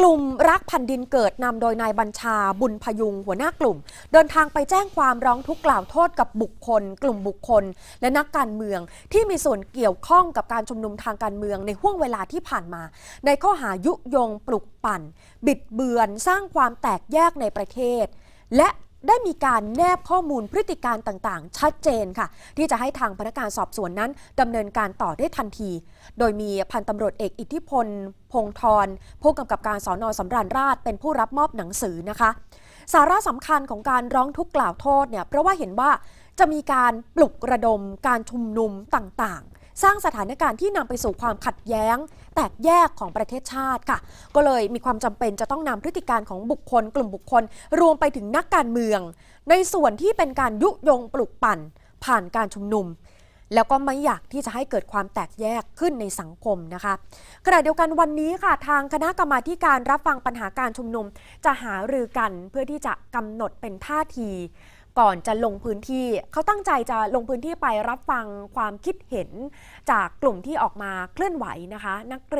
กลุ่มรักแผ่นดินเกิดนำโดยนายบัญชาบุญพยุงหัวหน้ากลุ่ม เดินทางไปแจ้งความร้องทุกข์กล่าวโทษกับบุคคล กลุ่มบุคคล และนักการเมือง ที่มีส่วนเกี่ยวข้องกับการชุมนุมทางการเมืองในห่วงเวลาที่ผ่านมา ในข้อหายุยงปลุกปั่น บิดเบือนสร้างความแตกแยกในประเทศ และ ได้มีการแนบข้อมูลพฤติการต่างๆ ชัดเจนค่ะ ที่จะให้ทางพนักงานสอบสวนนั้นดำเนินการต่อได้ทันที โดยมีพันตำรวจเอกอิทธิพล พงธรผู้กำกับการสอนอสำราญราชเป็นผู้รับมอบหนังสือนะคะ สาระสำคัญของการร้องทุกข์กล่าวโทษเนี่ยเพราะว่าเห็นว่าจะมีการปลุกระดมการชุมนุมต่างๆ สร้างสถานการณ์ที่นำไปสู่ความขัดแย้ง แตกแยกของประเทศชาติค่ะ ก็เลยมีความจำเป็นจะต้องนำพฤติการของบุคคล กลุ่มบุคคล รวมไปถึงนักการเมือง ในส่วนที่เป็นการยุยงปลุกปั่น ผ่านการชุมนุมแล้วก็ไม่อยากที่จะให้เกิดความแตกแยกขึ้นในสังคมนะคะขณะเดียวกันวันนี้ค่ะ ทางคณะกรรมาธิการรับฟังปัญหาการชุมนุม จะหารือกันเพื่อที่จะกำหนดเป็นท่าที ก่อนจะลงพื้นที่เขาตั้งใจจะลงพื้นที่ไปรับฟังความคิดเห็นจากกลุ่มที่ออกมาเคลื่อนไหวนะคะนักเรียน